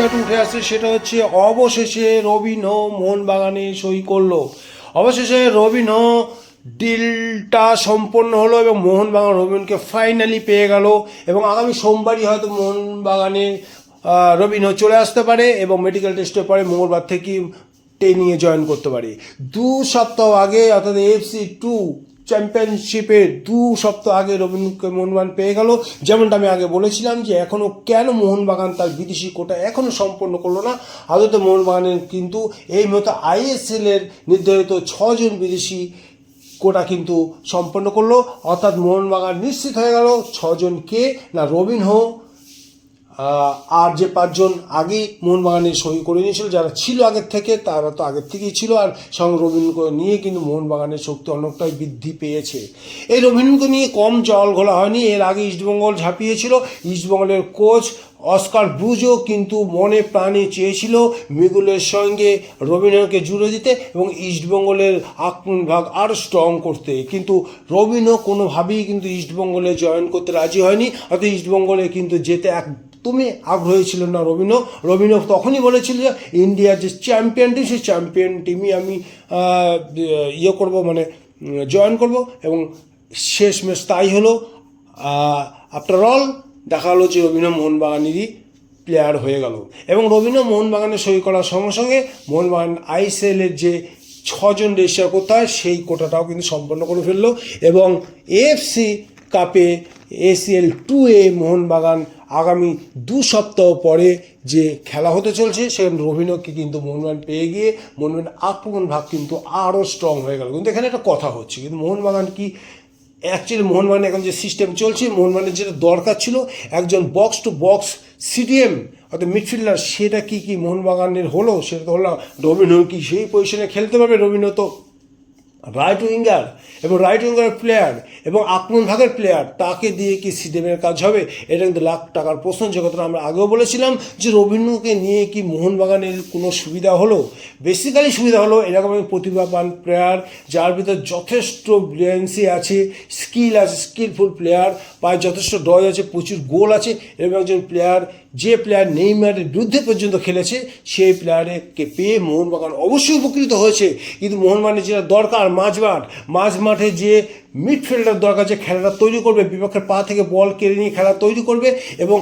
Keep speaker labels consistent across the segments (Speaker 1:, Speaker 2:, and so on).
Speaker 1: উঠে আসছে সেটা হচ্ছে অবশেষে রবিন রবিনহো মোহনবাগানে সই করল। অবশেষে রবিনহো ডিলটা সম্পন্ন হলো এবং মোহনবাগান রবিনকে ফাইনালি পেয়ে গেল এবং আগামী সোমবারই হয়তো মোহনবাগানে আহ, রবিনহো চলে আসতে পারে এবং মেডিকেল টেস্টের পরে মঙ্গলবার থেকে ট্রেনিংয়ে জয়েন করতে পারে। দু সপ্তাহ আগে অর্থাৎ এফসি টু চ্যাম্পিয়নশিপের দু সপ্তাহ আগে রবীন্দ্রকে মোহনবাগান পেয়ে গেল। যেমনটা আমি আগে বলেছিলাম যে এখনও কেন মোহনবাগান তার বিদেশি কোটা এখনও সম্পন্ন করল না? আদতে মোহনবাগানের কিন্তু এই মতো আইএসএল এর নির্ধারিত ছজন বিদেশি কোটা কিন্তু সম্পন্ন করল। অর্থাৎ মোহনবাগান নিশ্চিত হয়ে গেল ছজন কে না রবিনহো আহ, আর যে পাঁচজন আগেই মোহনবাগানে সই করে নিয়েছিল, যারা ছিল আগের থেকে, তারা তো আগের থেকেই ছিল, আর সঙ্গে রবীন্দ্রকে নিয়ে কিন্তু মোহনবাগানের শক্তি অনেকটাই বৃদ্ধি পেয়েছে। এই রবীন্দ্রকে নিয়ে কম জল ঘোলা হয়নি, এর আগে ইস্টবেঙ্গল ঝাঁপিয়েছিল। ইস্টবেঙ্গলের কোচ অস্কার ব্রুজও কিন্তু মনে প্রাণে চেয়েছিল মিগুলের সঙ্গে রবীন্দ্রকে জুড়ে দিতে এবং ইস্টবেঙ্গলের ভাগ আরও স্ট্রং করতে। কিন্তু রবীন্দ্র কোনোভাবেই কিন্তু ইস্টবেঙ্গলে জয়েন করতে রাজি হয়নি, অর্থাৎ ইস্টবেঙ্গলে কিন্তু যেতে এক তুমি আগ্রহী ছিল না, রবীন্দ্র। রবীন্দ্র তখনই বলেছিল যে, ইন্ডিয়ার যে চ্যাম্পিয়ন টিম সেই চ্যাম্পিয়ন টিমই আমি ইয়ে করব মানে জয়েন করব এবং শেষমেশ তাই হলো আফটার অল দেখা হলো যে রবীন্দ্র মোহনবাগানেরই প্লেয়ার হয়ে গেল। এবং রবীন্দ্র মোহনবাগানে সই করার সঙ্গে সঙ্গে মোহনবাগান আইসিএলের যে ছজন করতে হয়, সেই কোটাটাও কিন্তু সম্পন্ন করে ফেলল এবং এএফসি কাপে এসিএল টু এ মোহনবাগান আগামী দু সপ্তাহ পরে যে খেলা হতে চলছে, সেখানে রবীন্দ্রকে কিন্তু মোহনবাগান পেয়ে গিয়ে মোহনবাগান আক্রমণ ভাগ কিন্তু আরও স্ট্রং হয়ে গেল কিন্তু এখানে একটা কথা হচ্ছে, কিন্তু মোহনবাগান কি অ্যাকচুয়ালি মোহনবাগান এখন যে সিস্টেম চলছে, মোহনবাগানের যেটা দরকার ছিল, একজন বক্স টু বক্স সিডিএম অর্থাৎ মিডফিল্ডার সেটা কি কি মোহনবাগানের হলো সেটা তো হলো। রবীন্দ্র কি সেই পজিশনে খেলতে পারবে রবীন্দ্র তো রাইট উইঙ্গার এবং রাইট উইঙ্গার প্লেয়ার এবং আক্রমণ ভাগের প্লেয়ার তাকে দিয়ে কি সিডেমের কাজ হবে? এটা কিন্তু লাখ টাকার প্রশ্ন। যে কথাটা আমরা আগেও বলেছিলাম যে রবীন্দ্রকে নিয়ে কি মোহনবাগানের কোনো সুবিধা হলো? বেসিক্যালি সুবিধা হলো এরকম প্রতিভাবান প্লেয়ার যার ভিতরে যথেষ্ট ব্রিলিয়েন্সি আছে স্কিল আছে স্কিলফুল প্লেয়ার পায়ে যথেষ্ট ডয় আছে, প্রচুর গোল আছে এবং একজন প্লেয়ার যে প্লেয়ার নেইমারের বিরুদ্ধে পর্যন্ত খেলেছে, সেই প্লেয়ারকে পেয়ে মোহনবাগান অবশ্যই উপকৃত হয়েছে। কিন্তু মোহনবাগানের যেটা দরকার মাঝমাঠ মাঝ মাঠে যে মিডফিল্ডার দরকার যে খেলাটা তৈরি করবে বিপক্ষের পা থেকে বল কেড়ে নিয়ে খেলা তৈরি করবে এবং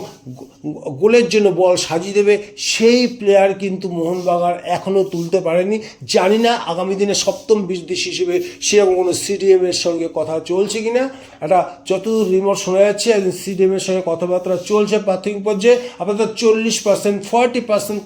Speaker 1: গোলের জন্য বল সাজিয়ে দেবে, সেই প্লেয়ার কিন্তু মোহনবাগান এখনও তুলতে পারেনি। জানি না আগামী দিনে সপ্তম বিদেশি হিসেবে সেরকম কোনো সিডিএমের সঙ্গে কথা চলছে কিনা। একটা যতদূর রিমোট শোনা যাচ্ছে, একজন সিডিএমের সঙ্গে কথাবার্তা চলছে প্রাথমিক পর্যায়ে। আপাতত চল্লিশ পার্সেন্ট ফর্টি পার্সেন্ট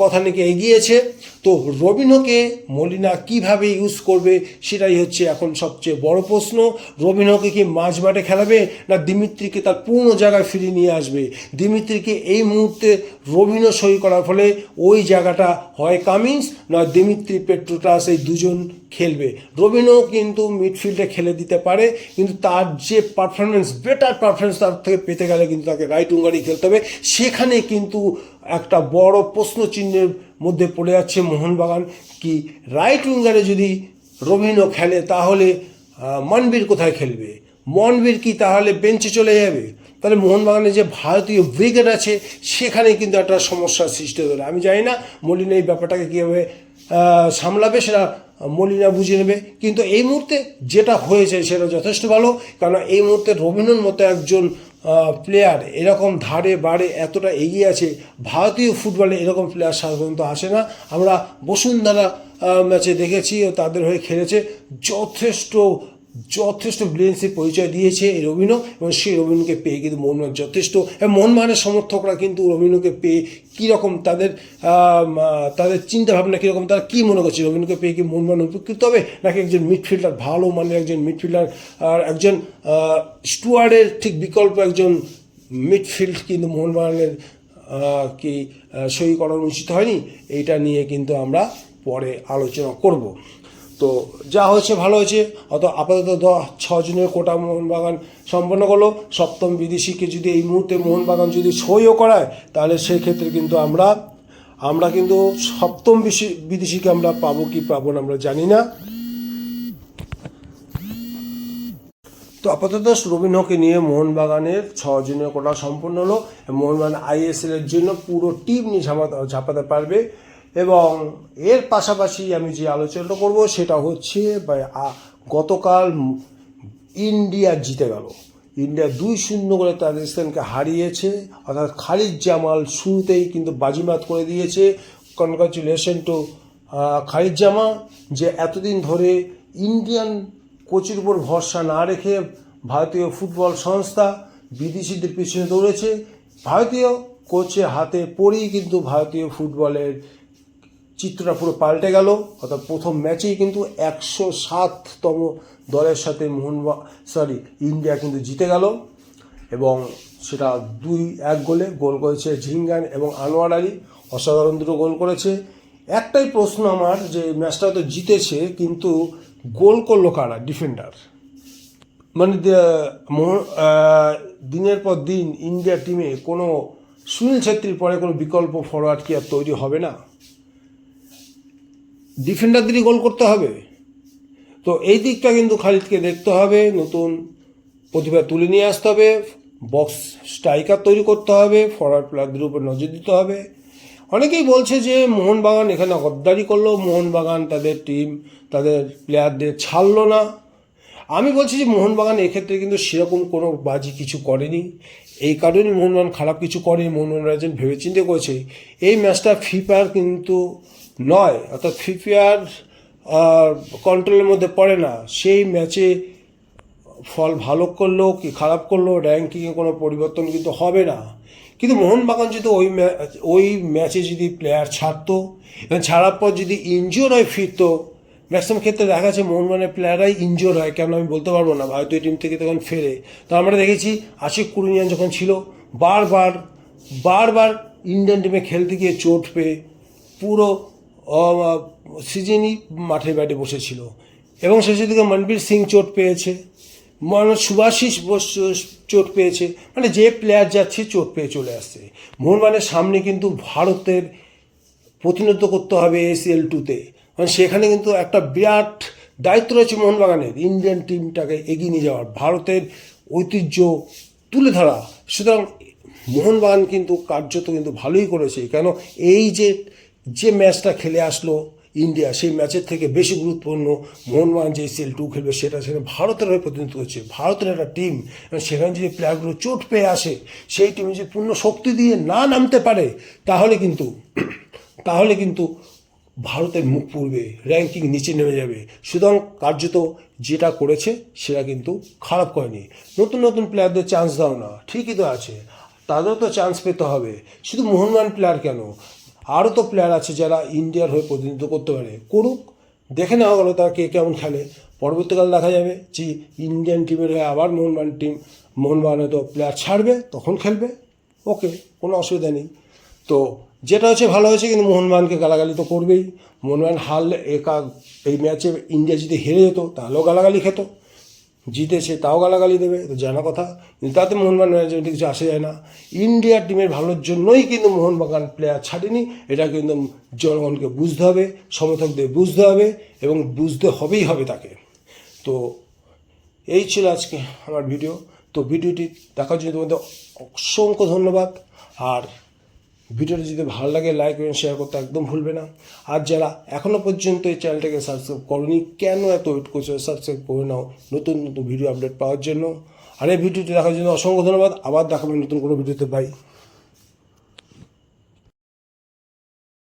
Speaker 1: কথা নাকি এগিয়েছে। তো রবিনহোকে মলিনা কীভাবে ইউজ করবে সেটাই হচ্ছে এখন সবচেয়ে বড় প্রশ্ন। রবিনহোকে কি মাঝ মাঠে খেলাবে না দিমিত্রিকে তার পূর্ণ জায়গায় ফিরিয়ে নিয়ে আসবে? দিমিত্রিকে এই মুহূর্তে রবিনহো সই করার ফলে ওই জায়গাটা হয় কামিন্স নয় দিমিত্রি পেট্রোটাস এই দুজন খেলবে। রবিনহো কিন্তু মিডফিল্ডে খেলে দিতে পারে, কিন্তু তার যে পারফরমেন্স বেটার পারফরমেন্স তার থেকে পেতে গেলে কিন্তু তাকে রাইট উঙ্গারি খেলতে হবে। সেখানে কিন্তু একটা বড় প্রশ্ন চিহ্নের মধ্যে পড়ে যাচ্ছে মোহনবাগান কি রাইট উইঙ্গারে যদি রবিনহো খেলে তাহলে মানবীর কোথায় খেলবে? মনবীর কি তাহলে বেঞ্চে চলে যাবে? তাহলে মোহনবাগানের যে ভারতীয় ব্রিগেড আছে, সেখানে কিন্তু একটা সমস্যার সৃষ্টি হতে আমি জানি না মলিনা এই ব্যাপারটাকে কীভাবে সামলাবে, সেটা মলিনা বুঝে নেবে। কিন্তু এই মুহূর্তে যেটা হয়েছে, সেটা যথেষ্ট ভালো। কারণ এই মুহূর্তে রবীন্দ্রন মতো একজন প্লেয়ার এরকম ধারে বাড়ে এতটা এগিয়ে আছে, ভারতীয় ফুটবলে এরকম প্লেয়ার সাধারণত আসে না। আমরা বসুন্ধরা ম্যাচে দেখেছি ও তাদের হয়ে খেলেছে। যথেষ্ট যথেষ্ট ব্রিলিয়েন্সির পরিচয় দিয়েছে এই রবীন্দ্র এবং সেই রবীন্দ্রকে পেয়ে কিন্তু মোহনবাগান যথেষ্ট, এবং মোহনবাগানের সমর্থকরা কিন্তু রবীন্দ্রকে পেয়ে কীরকম তাদের তাদের চিন্তাভাবনা কীরকম, তারা কী মনে করছে? রবীন্দ্রকে পেয়ে কি মোহনবাগান উপকৃত হবে? নাকি একজন মিডফিল্ডার, ভালো মানের একজন মিডফিল্ডার, আর একজন স্টুয়ার্ডের ঠিক বিকল্প একজন মিডফিল্ড কিন্তু মোহনবাগানের কি সই করানো উচিত হয়নি? এইটা নিয়ে কিন্তু আমরা পরে আলোচনা করব। তো যা হয়েছে, ভালো হয়েছে। অত আপাতত ছজনের কোটা মোহনবাগান সম্পন্ন করল। সপ্তম বিদেশিকে যদি এই মুহূর্তে মোহনবাগান যদি সইও করায়, তাহলে সেক্ষেত্রে কিন্তু আমরা আমরা কিন্তু সপ্তম বিদেশিকে আমরা পাবো কি পাবো না আমরা জানি না। তো আপাতত রবীন্দ্রকে নিয়ে মোহনবাগানের ছজনের কোটা সম্পন্ন হলো। মোহনবাগান আইএসএল এর জন্য পুরো টিম নিয়ে ঝাপাতে পারবে। এবং এর পাশাপাশি আমি যে আলোচনাটা করব সেটা হচ্ছে গতকাল ইন্ডিয়া জিতে গেল। ইন্ডিয়া দুই শূন্য করে তাজিকিস্তানকে হারিয়েছে। অর্থাৎ খালিদ জামাল শুরুতেই কিন্তু বাজিমাত করে দিয়েছে। কনগ্রাচুলেশন টু খালিদ জামা যে এতদিন ধরে ইন্ডিয়ান কোচের উপর ভরসা না রেখে ভারতীয় ফুটবল সংস্থা বিদেশিদের পিছনে দৌড়েছে। ভারতীয় কোচের হাতে পড়েই কিন্তু ভারতীয় ফুটবলের চিত্রটা পুরো পাল্টে গেল, অর্থাৎ প্রথম ম্যাচেই কিন্তু একশো সাততম দলের সাথে মোহন সরি ইন্ডিয়া কিন্তু জিতে গেল এবং সেটা দুই এক গোলে গোল করেছে ঝিঙ্গান এবং আনোয়ার আলী। অসাধারণ দুটো গোল করেছে। একটাই প্রশ্ন আমার যে ম্যাচটা তো জিতেছে, কিন্তু গোল করল কারা ডিফেন্ডার? মানে দিনের পর দিন ইন্ডিয়া টিমে কোনো সুনীল ছেত্রীর পরে কোনো বিকল্প ফরওয়ার্ড কি আর তৈরি হবে না? ডিফেন্ডারদেরই গোল করতে হবে। তো এই দিকটা কিন্তু খালিদকে দেখতে হবে, নতুন প্রতিভা তুলে নিয়ে আসতে হবে বক্স স্ট্রাইকার তৈরি করতে হবে ফরওয়ার্ড প্লেয়ারদের উপর নজর দিতে হবে। অনেকেই বলছে যে মোহনবাগান এখানে গদ্দারি করল, মোহনবাগান তাদের টিম তাদের প্লেয়ারদের ছাড়লো না। আমি বলছি যে মোহনবাগান এক্ষেত্রে কিন্তু সেরকম কোনো বাজি কিছু করেনি। এই কারণে মোহনবাগান খারাপ কিছু করেনি, মোহনবাগান ভেবেচিন্তে করেছে। এই ম্যাচটা ফিফার কিন্তু নয়, অর্থাৎ ফিফার কন্ট্রোলের মধ্যে পড়ে না। সেই ম্যাচে ফল ভালো করল কি খারাপ করল র্যাঙ্কিংয়ে কোনো পরিবর্তন কিন্তু হবে না। কিন্তু মোহনবাগান যদি ওই ওই ম্যাচে যদি প্লেয়ার ছাড়তো, এবং ছাড়ার পর যদি ইনজিওর হয় ফিরতো ম্যাক্সিমাম ক্ষেত্রে দেখা যাচ্ছে মোহনবাগানের প্লেয়াররাই ইনজিওর হয়। কেন আমি বলতে পারব না, ভারতীয় টিম থেকে তখন ফেরে। তো আমরা দেখেছি আশিক কুরুনিয়ান যখন ছিল, বারবার বারবার ইন্ডিয়ান টিমে খেলতে গিয়ে চোট পেয়ে পুরো সিজনই মাঠে ব্যাটে বসেছিল। এবং শেষের দিকে মনবীর সিং চোট পেয়েছে। সুভাশিস বোস চোট পেয়েছে। মানে যে প্লেয়ার যাচ্ছে, চোট পেয়ে চলে আসছে। মোহনবাগানের সামনে কিন্তু ভারতের প্রতিনিধিত্ব করতে হবে এসিএল টুতে মানে সেখানে কিন্তু একটা বিরাট দায়িত্ব রয়েছে মোহনবাগানের। ইন্ডিয়ান টিমটাকে এগিয়ে নিয়ে যাওয়ার, ভারতের ঐতিহ্য তুলে ধরা। সুতরাং মোহনবাগান কিন্তু কার্যত কিন্তু ভালোই করেছে। কেন? এই যে যে ম্যাচটা খেলে আসলো ইন্ডিয়া, সেই ম্যাচের থেকে বেশি গুরুত্বপূর্ণ মোহনবাগান যে এসিএল টু খেলবে সেটা সেখানে ভারতের হয়ে প্রতিনিধিত্ব হচ্ছে ভারতের একটা টিম সেখানে যদি প্লেয়ারগুলো চোট পেয়ে আসে, সেই টিমে যদি পূর্ণ শক্তি দিয়ে না নামতে পারে, তাহলে কিন্তু তাহলে কিন্তু ভারতের মুখ পূর্বে র্যাঙ্কিং নিচে নেমে যাবে। সুতরাং কার্যত যেটা করেছে, সেটা কিন্তু খারাপ করেনি। নতুন নতুন প্লেয়ারদের চান্স দাও না, ঠিকই তো আছে। তাদেরও তো চান্স পেতে হবে। শুধু মোহনবাগান প্লেয়ার কেন? আরও তো প্লেয়ার আছে যারা ইন্ডিয়ার হয়ে প্রতিনিধিত্ব করতে পারে। করুক, দেখে নেওয়া গেলো তারা কে কেমন খেলে। পরবর্তীকালে দেখা যাবে যে ইন্ডিয়ান টিমের হয়ে আবার মোহনবাগান টিম মোহনবাগান হয়তো প্লেয়ার ছাড়বে, তখন খেলবে। ওকে কোনো অসুবিধা নেই। তো যেটা হচ্ছে ভালো হয়েছে কিন্তু মোহনবাগানকে গালাগালি তো করবেই। মোহনবাগান হারলে একা এই ম্যাচে ইন্ডিয়া যদি হেরে যেত, তাহলেও গালাগালি খেত। জিতেছে, তাও গালাগালি দেবে তো জানা কথা। কিন্তু তাতে মোহনবাগান ম্যানেজমেন্টে কিছু আসে যায় না। ইন্ডিয়ার টিমের ভালোর জন্যই কিন্তু মোহনবাগান প্লেয়ার ছাড়েনি। এটা কিন্তু জনগণকে বুঝতে হবে, সমর্থকদের বুঝতে হবে, এবং বুঝতে হবেই হবে তাকে। তো এই ছিল আজকে আমার ভিডিও তো ভিডিওটি দেখার জন্য তোমাদের অসংখ্য ধন্যবাদ। আর ভিডিওটা যদি ভালো লাগে লাইক এবং শেয়ার করতে একদম ভুলবে না। আর যারা এখনও পর্যন্ত এই চ্যানেলটাকে সাবস্ক্রাইব করনি, কেন এত ওয়েট করছ? সাবস্ক্রাইব করে নাও। নতুন নতুন ভিডিও আপডেট পাওয়ার জন্য। আর এই ভিডিওটি দেখার জন্য অসংখ্য ধন্যবাদ। আবার দেখাবেন নতুন কোনো ভিডিওতে। বাই